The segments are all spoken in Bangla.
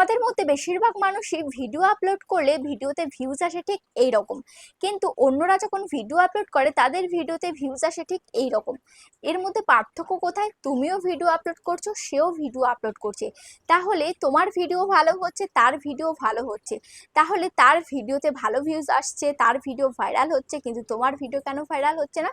আমাদের মধ্যে বেশিরভাগ মানুষই ভিডিও আপলোড করলে ভিডিওতে ভিউজ আসে ঠিক এই রকম কিন্তু অন্যরা যখন ভিডিও আপলোড করে, তাদের ভিডিওতে ভিউজ আসে ঠিক এই রকম এর মধ্যে পার্থক্য কোথায়? তুমিও ভিডিও আপলোড করছ, সেও ভিডিও আপলোড করছে। তাহলে তোমার ভিডিও ভালো হচ্ছে, তার ভিডিও ভালো হচ্ছে। তাহলে তার ভিডিওতে ভালো ভিউজ আসছে, তার ভিডিও ভাইরাল হচ্ছে, কিন্তু তোমার ভিডিও কেন ভাইরাল হচ্ছে না?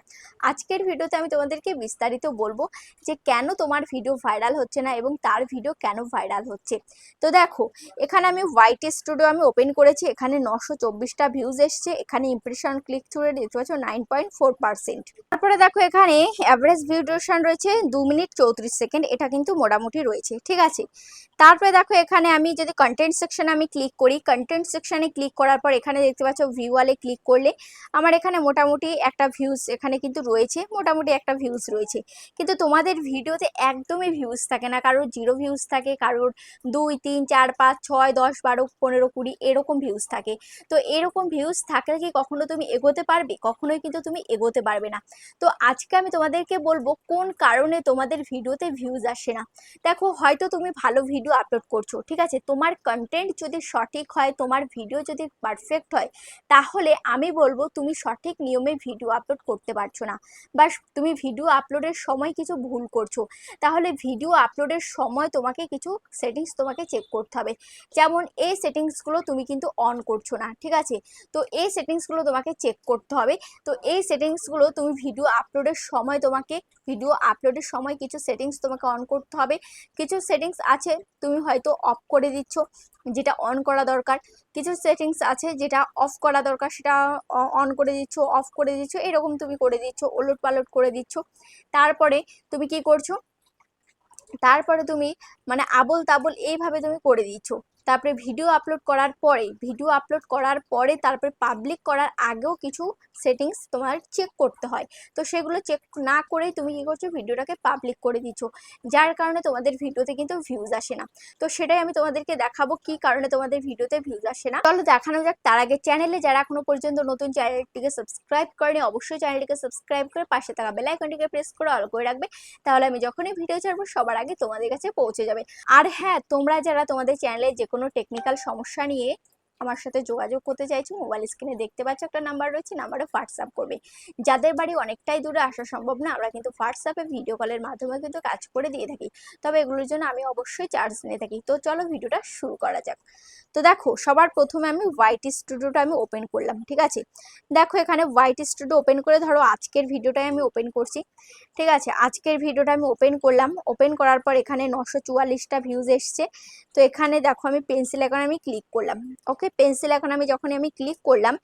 আজকের ভিডিওতে আমি তোমাদেরকে বিস্তারিত বলব যে কেন তোমার ভিডিও ভাইরাল হচ্ছে না এবং তার ভিডিও কেন ভাইরাল হচ্ছে। তো দেখো এখানে আমি হোয়াইট স্টুডিও আমি ওপেন করেছি, এখানে নশো চব্বিশটা ভিউজ এসছে, এখানে ইমপ্রেশন ক্লিক থ্রুয়ে দেখতে পাচ্ছ নাইন পয়েন্ট ফোর পার্সেন্ট তারপরে দেখো এখানে অ্যাভারেজ ভিউ রয়েছে দু মিনিট চৌত্রিশ সেকেন্ড এটা কিন্তু মোটামুটি রয়েছে, ঠিক আছে? তারপরে দেখো এখানে আমি যদি কন্টেন্ট সেকশনে আমি ক্লিক করি কন্টেন্ট সেকশনে ক্লিক করার পর এখানে দেখতে পাচ্ছ ভিউ ওয়ালে ক্লিক করলে আমার এখানে মোটামুটি একটা ভিউজ এখানে কিন্তু রয়েছে, মোটামুটি একটা ভিউজ রয়েছে। কিন্তু তোমাদের ভিডিওতে একদমই ভিউজ থাকে না, কারোর জিরো ভিউজ থাকে, কারোর দুই, তিন, চার, পাঁচ, ছয়, দশ, বারো, পনেরো, কুড়ি এরকম ভিউজ থাকে। তো এরকম ভিউজ থাকলে কি কখনো তুমি এগোতে পারবে? কখনোই কিন্তু তুমি এগোতে পারবে না। তো আজকে আমি তোমাদেরকে বলব কোন কারণে তোমাদের ভিডিওতে ভিউজ আসে না। দেখো হয়তো তুমি ভালো ভিডিও আপলোড করছ, ঠিক আছে? তোমার কন্টেন্ট যদি সঠিক হয়, তোমার ভিডিও যদি পারফেক্ট হয়, তাহলে আমি বলব তুমি সঠিক নিয়মে ভিডিও আপলোড করতে পারছ না। বা তুমি ভিডিও আপলোডের সময় কিছু ভুল করছ। তাহলে ভিডিও আপলোডের সময় তোমাকে কিছু সেটিংস তোমাকে চেক করতে হবে। যেমন এই সেটিংসগুলো তুমি কিন্তু অন করছ না, ঠিক আছে? তো এই সেটিংসগুলো তোমাকে চেক করতে হবে। তো এই সেটিংসগুলো তুমি ভিডিও আপলোডের সময় তোমাকে ভিডিও আপলোডের সময় কিছু সেটিংস তোমাকে অন করতে হবে। কিছু সেটিংস আছে তুমি হয়তো অফ করে দিচ্ছ, যেটা অন করা দরকার। কিছু সেটিংস আছে যেটা অফ করা দরকার, সেটা অন করে দিচ্ছ অফ করে দিচ্ছ, এরকম তুমি করে দিচ্ছ, ওলট পালট করে দিচ্ছ। তারপরে তুমি কি করছ? তারপরে তুমি মানে আবল তাবল এইভাবে তুমি করে দিচ্ছ। তারপরে ভিডিও আপলোড করার পরে ভিডিও আপলোড করার পরে তারপরে পাবলিক করার আগেও কিছু সেটিংস তোমার চেক করতে হয়। তো সেগুলো চেক না করেই তুমি কী করছ? ভিডিওটাকে পাবলিক করে দিচ্ছ। যার কারণে তোমাদের ভিডিওতে কিন্তু ভিউজ আসে না। তো সেটাই আমি তোমাদেরকে দেখাবো কি কারণে তোমাদের ভিডিওতে ভিউজ আসে না। চলো দেখানো যাক তার আগে চ্যানেলে যারা এখনও পর্যন্ত নতুন চ্যানেলটিকে সাবস্ক্রাইব করেনি, অবশ্যই চ্যানেলটিকে সাবস্ক্রাইব করে পাশে থাকা বেল আইকনটিকে প্রেস করে অল করে রাখবে। তাহলে আমি যখনই ভিডিও ছাড়বো, সবার আগে তোমাদের কাছে পৌঁছে যাবে। আর হ্যাঁ তোমরা যারা তোমাদের চ্যানেলে যে কোনো টেকনিক্যাল সমস্যা নিয়ে আমার সাথে যোগাযোগ করতে চাইছো মোবাইল স্ক্রিনে দেখতে পাচ্ছ একটা নাম্বার রয়েছে নাম্বারে হোয়াটসঅ্যাপ করবে। যাদের বাড়ি অনেকটাই দূরে, আসা সম্ভব না, আমরা কিন্তু হোয়াটসঅ্যাপে ভিডিও কলের মাধ্যমে কিন্তু কাজ করে দিয়ে থাকি। তবে এগুলোর জন্য আমি অবশ্যই চার্জ নিয়ে থাকি। তো চলো ভিডিওটা শুরু করা যাক। তো দেখো, সবার প্রথমে আমি হোয়াইট স্টুডিওটা আমি ওপেন করলাম, ঠিক আছে? দেখো এখানে হোয়াইট স্টুডিও ওপেন করে ধরো, আজকের ভিডিওটাই আমি ওপেন করছি, ঠিক আছে? আজকের ভিডিওটা আমি ওপেন করলাম। ওপেন করার পর এখানে নশো চুয়াল্লিশটা ভিউজ এসছে। তো এখানে দেখো আমি পেন্সিল এখন আমি ক্লিক করলাম ওকে পেন্সিল এখন আমি যখন আমি ক্লিক করলাম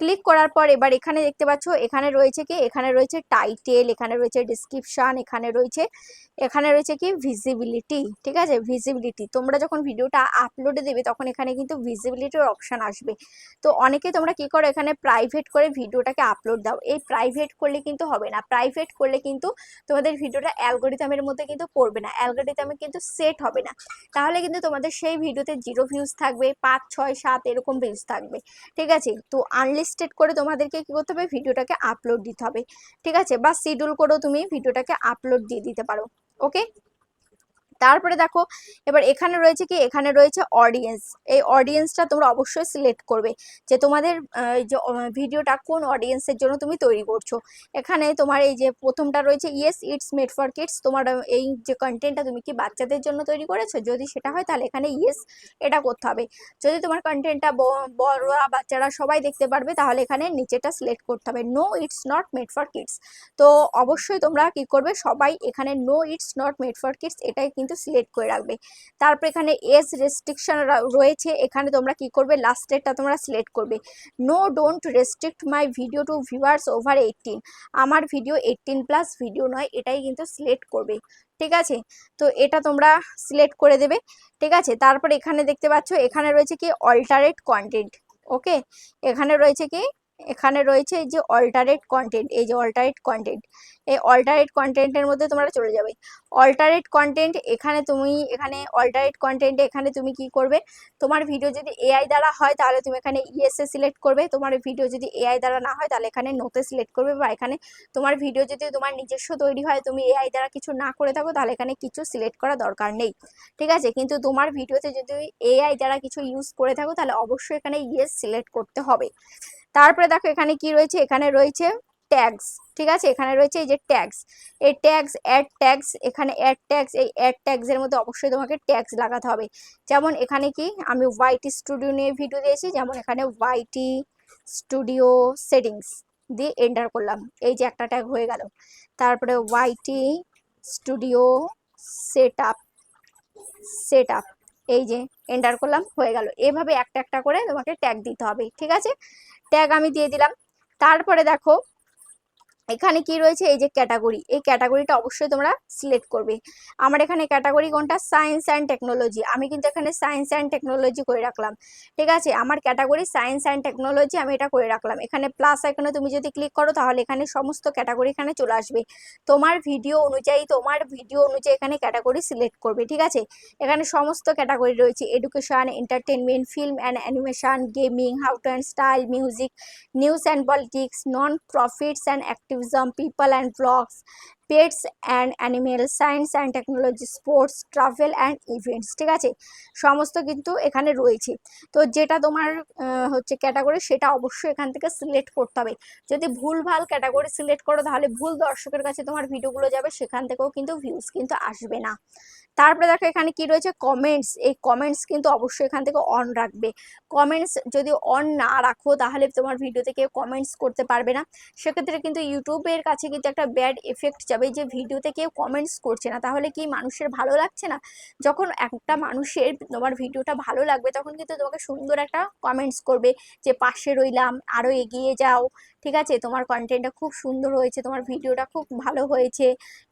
ক্লিক করার পর এবার এখানে দেখতে পাচ্ছ, এখানে রয়েছে কি? এখানে রয়েছে টাইটেল এখানে রয়েছে ডিসক্রিপশান এখানে রয়েছে এখানে রয়েছে কি? ভিজিবিলিটি ঠিক আছে? ভিজিবিলিটি তোমরা যখন ভিডিওটা আপলোডে দেবে, তখন এখানে কিন্তু ভিজিবিলিটির অপশান আসবে। তো অনেকে তোমরা কি করো, এখানে প্রাইভেট করে ভিডিওটাকে আপলোড দাও। এই প্রাইভেট করলে কিন্তু হবে না। প্রাইভেট করলে কিন্তু তোমাদের ভিডিওটা অ্যালগোরিথামের মধ্যে কিন্তু পড়বে না। অ্যালগোরিথামে কিন্তু সেট হবে না। তাহলে কিন্তু তোমাদের সেই ভিডিওতে জিরো ভিউজ থাকবে, পাঁচ, ছয়, সাত এরকম ভিউজ থাকবে। ঠিক আছে? তো আনলিস্টেড করে তোমাদেরকে কি করতে হবে? ভিডিওটাকে আপলোড দিতে হবে। ঠিক আছে? বা শিডিউল করেও তুমি ভিডিওটাকে আপলোড দিয়ে দিতে পারো। ওকে তারপরে দেখো, এবার এখানে রয়েছে কি? এখানে রয়েছে অডিয়েন্স এই অডিয়েন্সটা তোমরা অবশ্যই সিলেক্ট করবে যে তোমাদের ভিডিওটা কোন অডিয়েন্সের জন্য তুমি তৈরি করছ। এখানে তোমার এই যে প্রথমটা রয়েছে yes it's made for kids তোমার এই যে কন্টেন্টটা তুমি কি বাচ্চাদের জন্য তৈরি করেছ? যদি সেটা হয় তাহলে এখানে ইয়েস এটা করতে হবে। যদি তোমার কন্টেন্টটা বড়রা, বাচ্চারা সবাই দেখতে পারবে, তাহলে এখানে নিচেটা সিলেক্ট করতে হবে। No it's not made for kids তো অবশ্যই তোমরা কি করবে? সবাই এখানে no it's not made for kids এটাই কিন্তু কিন্তু সিলেক্ট করে রাখবে। তারপর এখানে এজ রেস্ট্রিকশন রয়েছে, এখানে তোমরা কি করবে? লাস্টেরটা তোমরা সিলেক্ট করবে। No don't restrict my video to viewers over eighteen আমার ভিডিও এইটিন প্লাস ভিডিও নয়, এটাই কিন্তু সিলেক্ট করবে। ঠিক আছে? তো এটা তোমরা সিলেক্ট করে দেবে। ঠিক আছে? তারপর এখানে দেখতে পাচ্ছ, এখানে রয়েছে কি? অল্টারেট কন্টেন্ট ওকে এখানে রয়েছে কি? এখানে রয়েছে এই যে অল্টারেট কন্টেন্ট এই যে অল্টারেট কন্টেন্ট এই অল্টারেট কন্টেন্টের মধ্যে তোমরা চলে যাবে। অল্টারেট কন্টেন্ট এখানে তুমি, এখানে অল্টারেট কন্টেন্টে এখানে তুমি কি করবে? তোমার ভিডিও যদি এআই দ্বারা হয়, তাহলে তুমি এখানে ইএসএ সিলেক্ট করবে। তোমার ভিডিও যদি এআই দ্বারা না হয়, তাহলে এখানে নোতে সিলেক্ট করবে বা এখানে তোমার ভিডিও যদি তোমার নিজস্ব তৈরি হয়, তুমি এআই দ্বারা কিছু না করে থাকো, তাহলে এখানে কিছু সিলেক্ট করা দরকার নেই। ঠিক আছে? কিন্তু তোমার ভিডিওতে যদি এআই দ্বারা কিছু ইউজ করে থাকো, তাহলে অবশ্যই এখানে ইয়েস সিলেক্ট করতে হবে। তারপরে দেখো এখানে কি রয়েছে? এখানে রয়েছে ট্যাগস ঠিক আছে? এখানে রয়েছে এই যে ট্যাগস এই ট্যাগস অ্যাড ট্যাগস এখানে অ্যাড ট্যাগস এই অ্যাড ট্যাগসের মধ্যে অবশ্যই তোমাকে ট্যাগস লাগাতে হবে। যেমন এখানে কি? আমি ওয়াইটি স্টুডিও নিয়ে ভিডিও দিয়েছি, যেমন এখানে ওয়াইটি স্টুডিও সেটিংস দিয়ে এন্টার করলাম। এই যে একটা ট্যাগ হয়ে গেল। তারপরে YT studio set up set up এই যে এন্টার করলাম, হয়ে গেল। এভাবে একটা একটা করে তোমাকে ট্যাগ দিতে হবে, ঠিক আছে? ট্যাগ আমি দিয়ে দিলাম। তারপরে দেখো এখানে কি রয়েছে? এই যে ক্যাটাগরি এই ক্যাটাগরিটা অবশ্যই তোমরা সিলেক্ট করবে। আমার এখানে ক্যাটাগরি কোনটা? সায়েন্স অ্যান্ড টেকনোলজি আমি কিন্তু এখানে সায়েন্স অ্যান্ড টেকনোলজি করে রাখলাম। ঠিক আছে? আমার ক্যাটাগরি সায়েন্স অ্যান্ড টেকনোলজি আমি এটা করে রাখলাম। এখানে প্লাস এখানে তুমি যদি ক্লিক করো, তাহলে এখানে সমস্ত ক্যাটাগরি এখানে চলে আসবে। তোমার ভিডিও অনুযায়ী, তোমার ভিডিও অনুযায়ী এখানে ক্যাটাগরি সিলেক্ট করবে। ঠিক আছে? এখানে সমস্ত ক্যাটাগরি রয়েছে। Education entertainment film and animation gaming how to and style music news and politics non profits and activism people and blogs pets and animal science and technology sports travel and events ঠিক আছে? সমস্ত কিন্তু এখানে রয়েছে। তো যেটা তোমার হচ্ছে ক্যাটাগরি সেটা অবশ্যই এখান থেকে সিলেক্ট করতে হবে। যদি ভুলভাল ক্যাটাগরি সিলেক্ট করো, তাহলে ভুল দর্শকের কাছে তোমার ভিডিওগুলো যাবে, সেখান থেকেও কিন্তু ভিউজ কিন্তু আসবে না। তারপরে দেখো এখানে কি রয়েছে? কমেন্টস এই কমেন্টস কিন্তু অবশ্যই এখান থেকে অন রাখবে। কমেন্টস যদি অন না রাখো, তাহলে তোমার ভিডিওতে কেউ কমেন্টস করতে পারবে না। সেক্ষেত্রে কিন্তু ইউটিউবের কাছে কিন্তু একটা ব্যাড এফেক্ট যাবে যে, ভিডিওতে কেউ কমেন্টস করছে না। তাহলে কি মানুষের ভালো লাগছে না? যখন একটা মানুষের তোমার ভিডিওটা ভালো লাগবে, তখন কিন্তু তোমাকে সুন্দর একটা কমেন্টস করবে যে, পাশে রইলাম আরও এগিয়ে যাও। ঠিক আছে? তোমার কন্টেন্টটা খুব সুন্দর হয়েছে, তোমার ভিডিওটা খুব ভালো হয়েছে,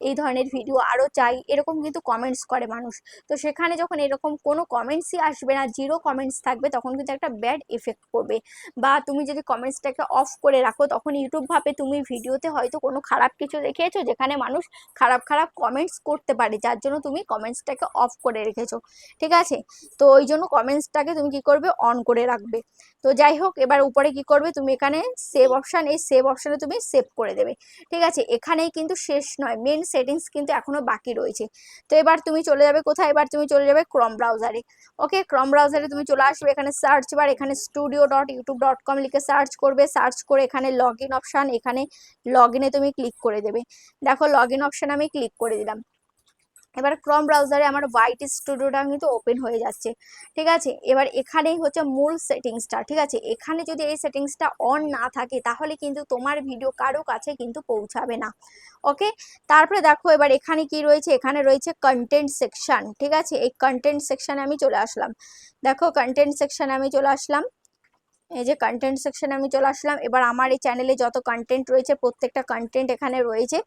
এই ধরনের ভিডিও আরও চাই, এরকম কিন্তু কমেন্টস করে মানুষ। তো সেখানে যখন এরকম কোনো কমেন্টসই আসবে না জিরো কমেন্টস থাকবে, তখন কিন্তু একটা ব্যাড এফেক্ট পড়বে। বা তুমি যদি কমেন্টসটাকে অফ করে রাখো, তখন ইউটিউব ভাবে তুমি ভিডিওতে হয়তো কোনো খারাপ কিছু দেখিয়েছো, যেখানে মানুষ খারাপ খারাপ কমেন্টস করতে পারে, যার জন্য তুমি কমেন্টসটাকে অফ করে রেখেছো। ঠিক আছে? তো ওই জন্য কমেন্টসটাকে তুমি কি করবে? অন করে রাখবে। তো যাই হোক, এবার উপরে কি করবে? তুমি এখানে সেভ অপশান এই সেভ অপশানে তুমি সেভ করে দেবে। ঠিক আছে? এখানেই কিন্তু শেষ নয়। মেন সেটিংস কিন্তু এখনও বাকি রয়েছে। তো এবার তুমি চলে যাবে কোথায়? এবার তুমি চলে যাবে ক্রম ব্রাউজারে ওকে ক্রম ব্রাউজারে তুমি চলে আসবে, এখানে সার্চ বার এখানে studio dot YouTube dot com লিখে সার্চ করবে সার্চ করে এখানে লগ ইন অপশান এখানে লগ ইনে তুমি ক্লিক করে দেবে। দেখো লগ ইন অপশান আমি ক্লিক করে দিলাম। এবার ক্রম ব্রাউজারে আমার হোয়াইট স্টুডিওটা কিন্তু ওপেন হয়ে যাচ্ছে, ঠিক আছে? এবার এখানেই হচ্ছে মূল সেটিংসটা ঠিক আছে? এখানে যদি এই সেটিংসটা অন না থাকে, তাহলে কিন্তু তোমার ভিডিও কারও কাছে কিন্তু পৌঁছাবে না ওকে তারপরে দেখো, এবার এখানে কি রয়েছে? এখানে রয়েছে কন্টেন্ট সেকশন ঠিক আছে? এই কন্টেন্ট সেকশানে আমি চলে আসলাম। দেখো কন্টেন্ট সেকশনে আমি চলে আসলাম। এই যে কন্টেন্ট সেকশনে আমি চলে আসলাম। এবার আমার এই চ্যানেলে যত কন্টেন্ট রয়েছে, প্রত্যেকটা কন্টেন্ট এখানে রয়েছে।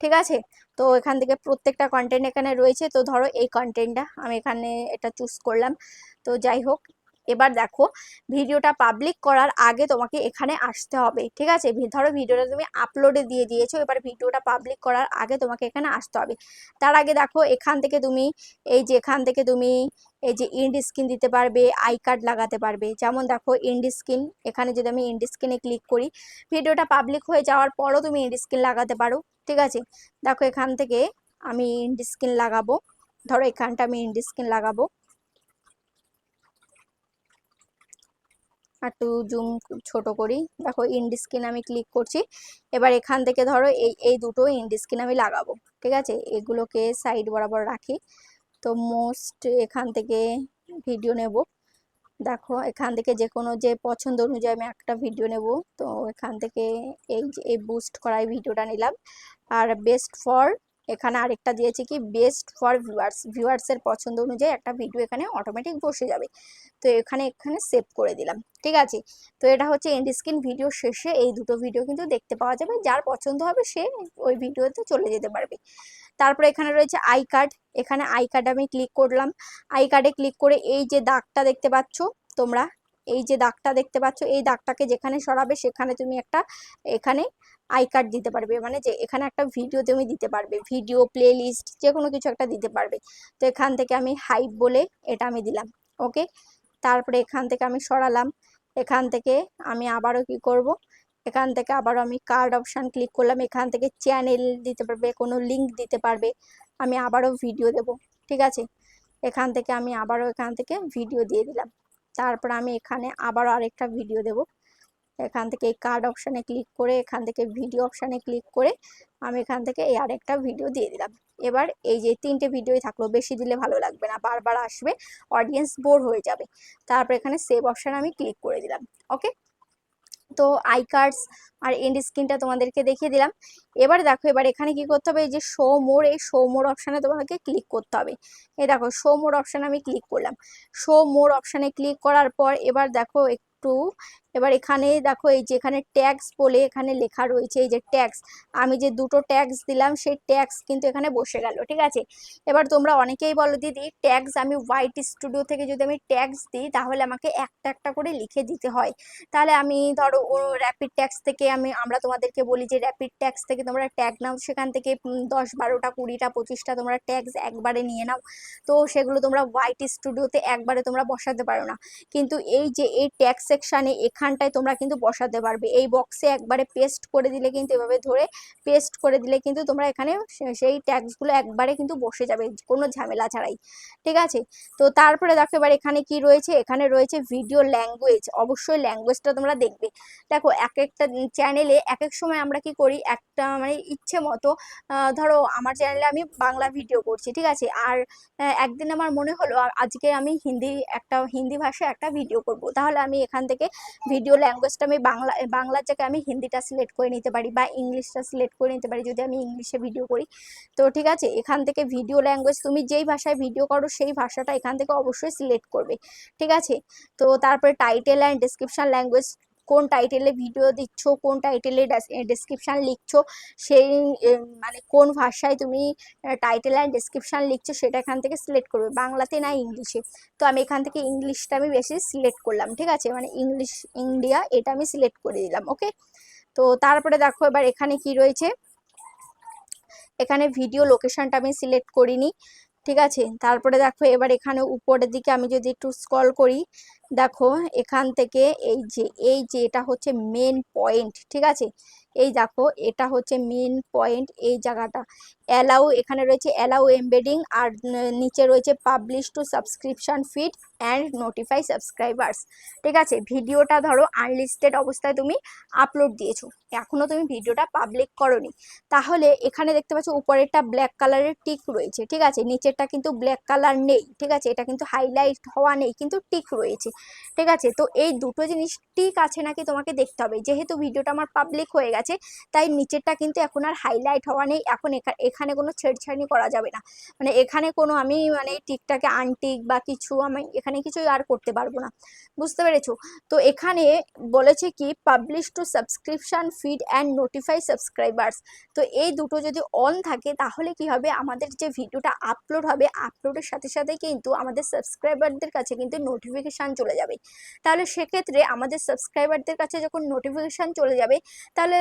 ঠিক আছে? তো এখান থেকে প্রত্যেকটা কন্টেন্ট এখানে রয়েছে। তো ধরো এই কন্টেন্টটা আমি এখানে এটা চুজ করলাম। তো যাই হোক, এবার দেখো, ভিডিওটা পাবলিক করার আগে তোমাকে এখানে আসতে হবে, ঠিক আছে? ধরো ভিডিওটা তুমি আপলোডে দিয়ে দিয়েছ, এবার ভিডিওটা পাবলিক করার আগে তোমাকে এখানে আসতে হবে। তার আগে দেখো, এখান থেকে তুমি, এই যে এখান থেকে তুমি, এই যে ইন্ড স্ক্রিন দিতে পারবে আই কার্ড লাগাতে পারবে। যেমন দেখো ইন্ড স্ক্রিন এখানে যদি আমি ইন্ড স্ক্রিনে ক্লিক করি, ভিডিওটা পাবলিক হয়ে যাওয়ার পরও তুমি ইন্ড স্ক্রিন লাগাতে পারো। ঠিক আছে? দেখো এখান থেকে আমি ইন্ড স্ক্রিন লাগাবো। ধরো এখানটা আমি ইন্ড স্ক্রিন লাগাবো। একটু জুম ছোট করি। দেখো ইন্ড স্ক্রিন আমি ক্লিক করছি। এবার এখান থেকে ধরো এই এই দুটো ইন্ড স্ক্রিন আমি লাগাবো। ঠিক আছে? এগুলোকে সাইড বরাবর রাখি। তো মোস্ট এখান থেকে ভিডিও নেব। দেখো, এখান থেকে যে কোনো যে পছন্দ অনুযায়ী আমি একটা ভিডিও নেব। তো এখান থেকে এই এই বুস্ট করা ভিডিওটা নিলাম। আর বেস্ট ফর এখানে আরেকটা দিয়েছি কি বেস্ট ফর ভিউয়ার্স ভিউয়ার্সের পছন্দ অনুযায়ী একটা ভিডিও এখানে অটোমেটিক বসে যাবে। তো এখানে এখানে সেভ করে দিলাম। ঠিক আছে? তো এটা হচ্ছে এন্ড স্ক্রিন ভিডিও শেষে এই দুটো ভিডিও কিন্তু দেখতে পাওয়া যাবে। যার পছন্দ হবে সে ওই ভিডিওতে চলে যেতে পারবে। তারপরে এখানে রয়েছে আই কার্ড এখানে আই কার্ড আমি ক্লিক করলাম। আই কার্ডে ক্লিক করে এই যে দাগটা দেখতে পাচ্ছ তোমরা, এই যে দাগটা দেখতে পাচ্ছ, এই দাগটাকে যেখানে সরাবে সেখানে তুমি একটা এখানে আই কার্ড দিতে পারবে। মানে যে এখানে একটা ভিডিও তুমি দিতে পারবে ভিডিও প্লে লিস্ট যে কোনো কিছু একটা দিতে পারবে। তো এখান থেকে আমি হাইপ বলে এটা আমি দিলাম ওকে তারপরে এখান থেকে আমি সরালাম। এখান থেকে আমি আবারও কি করব? এখান থেকে আবারও আমি কার্ড অপশান ক্লিক করলাম, এখান থেকে চ্যানেল দিতে পারবে, কোনো লিঙ্ক দিতে পারবে, আমি আবারও ভিডিও দেব, ঠিক আছে? এখান থেকে আমি আবারও এখান থেকে ভিডিও দিয়ে দিলাম। তারপর আমি এখানে আবারও আরেকটা ভিডিও দেব। এখান থেকে এই কার্ড অপশানে ক্লিক করে, এখান থেকে ভিডিও অপশানে ক্লিক করে, আমি এখান থেকে এই আরেকটা ভিডিও দিয়ে দিলাম। এবার এই যে তিনটে ভিডিওই থাকল, বেশি দিলে ভালো লাগবে না, বারবার আসবে অডিয়েন্স বোর হয়ে যাবে। তারপর এখানে সেভ অপশান আমি ক্লিক করে দিলাম ওকে তো আই কার্ডস আর এন্ড স্ক্রিনটা তোমাদেরকে দেখিয়ে দিলাম। এবার দেখো, এবার এখানে কি করতে হবে? এই যে শো মোর এই শো মোর অপশানে তোমাকে ক্লিক করতে হবে। এই দেখো শো মোর অপশানে আমি ক্লিক করলাম। শো মোর অপশানে ক্লিক করার পর এবার দেখো একটু এবার এখানে দেখো এই যে এখানে ট্যাক্স বলে এখানে লেখা রয়েছে এই যে ট্যাক্স আমি যে দুটো ট্যাক্স দিলাম, সেই ট্যাক্স কিন্তু এখানে বসে গেল, ঠিক আছে? এবার তোমরা অনেকেই বলো, দিদি ট্যাক্স আমি হোয়াইট স্টুডিও থেকে যদি আমি ট্যাক্স দিই, তাহলে আমাকে একটা একটা করে লিখে দিতে হয়। তাহলে আমি ধরো র্যাপিড ট্যাক্স থেকে আমি, আমরা তোমাদেরকে বলি যে র্যাপিড ট্যাক্স থেকে তোমরা ট্যাগ নাও, সেখান থেকে দশ বারোটা, কুড়িটা, পঁচিশটা তোমরা ট্যাক্স একবারে নিয়ে নাও। তো সেগুলো তোমরা হোয়াইট স্টুডিওতে একবারে তোমরা বসাতে পারো না। কিন্তু এই যে এই ট্যাক্স সেকশানে এখানটায় তোমরা কিন্তু বসাতে পারবে। এই বক্সে একবারে পেস্ট করে দিলে কিন্তু এভাবে ধরে পেস্ট করে দিলে কিন্তু তোমরা এখানে সেই ট্যাক্সগুলো একবারে কিন্তু বসে যাবে, কোনো ঝামেলা ছাড়াই। ঠিক আছে? তো তারপরে দেখো এবার এখানে কি রয়েছে? এখানে রয়েছে ভিডিও ল্যাঙ্গুয়েজ অবশ্যই ল্যাঙ্গুয়েজটা তোমরা দেখবে। দেখো এক একটা চ্যানেলে এক এক সময় আমরা কি করি? একটা মানে ইচ্ছে মতো ধরো আমার চ্যানেলে আমি বাংলা ভিডিও করছি, ঠিক আছে? আর একদিন আমার মনে হলো আজকে আমি হিন্দি একটা, হিন্দি ভাষায় একটা ভিডিও করব। তাহলে আমি এখান থেকে ভিডিও ল্যাঙ্গুয়েজটা আমি বাংলা, বাংলার জায়গায় আমি হিন্দিটা সিলেক্ট করে নিতে পারি বা ইংলিশটা সিলেক্ট করে নিতে পারি যদি আমি ইংলিশে ভিডিও করি। তো ঠিক আছে, এখান থেকে ভিডিও ল্যাঙ্গুয়েজ তুমি যেই ভাষায় ভিডিও করো সেই ভাষাটা এখান থেকে অবশ্যই সিলেক্ট করবে। ঠিক আছে? তো তারপরে টাইটেল অ্যান্ড ডিসক্রিপশান ল্যাঙ্গুয়েজ কোন টাইটেলে ভিডিও দিচ্ছ, কোন টাইটেলে ডেসক্রিপশান লিখছো, সেই মানে কোন ভাষায় তুমি টাইটেল অ্যান্ড ডেসক্রিপশান লিখছো সেটা এখান থেকে সিলেক্ট করবে। বাংলাতে না ইংলিশে। তো আমি এখান থেকে ইংলিশটা আমি বেশি সিলেক্ট করলাম, ঠিক আছে? মানে ইংলিশ, ইন্ডিয়া এটা আমি সিলেক্ট করে দিলাম ওকে তো তারপরে দেখো এবার এখানে কি রয়েছে? এখানে ভিডিও লোকেশনটা আমি সিলেক্ট করিনি। ঠিক আছে? তারপরে দেখো, এবার এখানে উপরের দিকে আমি যদি একটু স্কল করি, দেখো, এখান থেকে এই যে এই যে এটা হচ্ছে মেন পয়েন্ট ঠিক আছে? এই দেখো, এটা হচ্ছে মেন পয়েন্ট এই জায়গাটা। অ্যালাউ এখানে রয়েছে অ্যালাউ এমবেডিং আর নিচে রয়েছে publish to subscription feed and notify subscribers ঠিক আছে, ভিডিওটা ধরো আনলিস্টেড অবস্থায় তুমি আপলোড দিয়েছ এখনও তুমি ভিডিওটা পাবলিক করনি। তাহলে এখানে দেখতে পাচ্ছ, উপরেরটা ব্ল্যাক কালারের টিক রয়েছে, ঠিক আছে? নিচেরটা কিন্তু ব্ল্যাক কালার নেই, ঠিক আছে? এটা কিন্তু হাইলাইট হওয়া নেই, কিন্তু টিক রয়েছে, ঠিক আছে? তো এই দুটো জিনিস টিক আছে নাকি তোমাকে দেখতে হবে। যেহেতু ভিডিওটা আমার পাবলিক হয়ে গেছে তাই নিচেরটা কিন্তু এখন আর হাইলাইট হওয়া নেই। এখন এখানে কোনো ছেড়ছাড়ি করা যাবে না। মানে এখানে কোনো আমি মানে টিকটাকে আনটিক বা কিছু আমি এখানে কিছুই আর করতে পারব না। বুঝতে পেরেছ? তো এখানে বলেছে কি publish to subscription feed and notify subscribers তো এই দুটো যদি অন থাকে, তাহলে কি হবে? আমাদের যে ভিডিওটা আপলোড হবে আপলোডের সাথে সাথে কিন্তু আমাদের সাবস্ক্রাইবারদের কাছে কিন্তু নোটিফিকেশান চলে যাবে। তাহলে সেক্ষেত্রে আমাদের সাবস্ক্রাইবারদের কাছে যখন নোটিফিকেশান চলে যাবে, তাহলে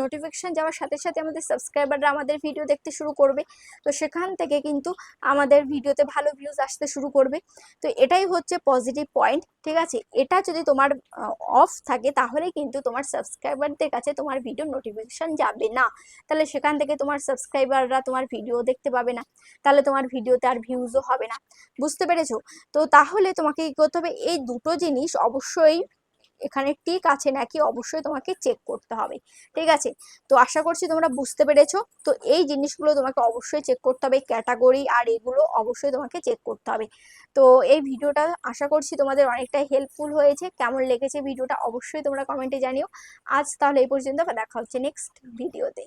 নোটিফিকেশান যাওয়ার সাথে সাথে আমাদের সাবস্ক্রাইবাররা আমাদের ভিডিও দেখতে শুরু করবে। তো সেখান থেকে কিন্তু আমাদের ভিডিওতে ভালো ভিউজ আসতে শুরু করবে। তো এটাই হচ্ছে পজিটিভ পয়েন্ট ঠিক আছে? এটা যদি তোমার অফ থাকে, তাহলে কিন্তু তোমার সাবস্ক্রাইবারদের কাছে তোমার ভিডিও নোটিফিকেশান যাবে না। তাহলে সেখান থেকে তোমার সাবস্ক্রাইবাররা তোমার ভিডিও দেখতে পাবে না। তাহলে তোমার ভিডিওতে আর ভিউজও হবে না। বুঝতে পেরেছ? তো তাহলে তোমাকে কী করতে হবে? এই দুটো জিনিস অবশ্যই এখানে টিক আছে নাকি? অবশ্যই তোমাকে চেক করতে হবে। ঠিক আছে? তো আশা করছি তোমরা বুঝতে পেরেছ। তো এই জিনিসগুলো তোমাকে অবশ্যই চেক করতে হবে ক্যাটাগরি আর এগুলো অবশ্যই তোমাকে চেক করতে হবে। তো এই ভিডিওটা আশা করছি তোমাদের অনেকটাই হেল্পফুল হয়েছে। কেমন লেগেছে ভিডিওটা অবশ্যই তোমরা কমেন্টে জানিও। আজ তাহলে এই পর্যন্ত দেখা হচ্ছে নেক্সট ভিডিওতে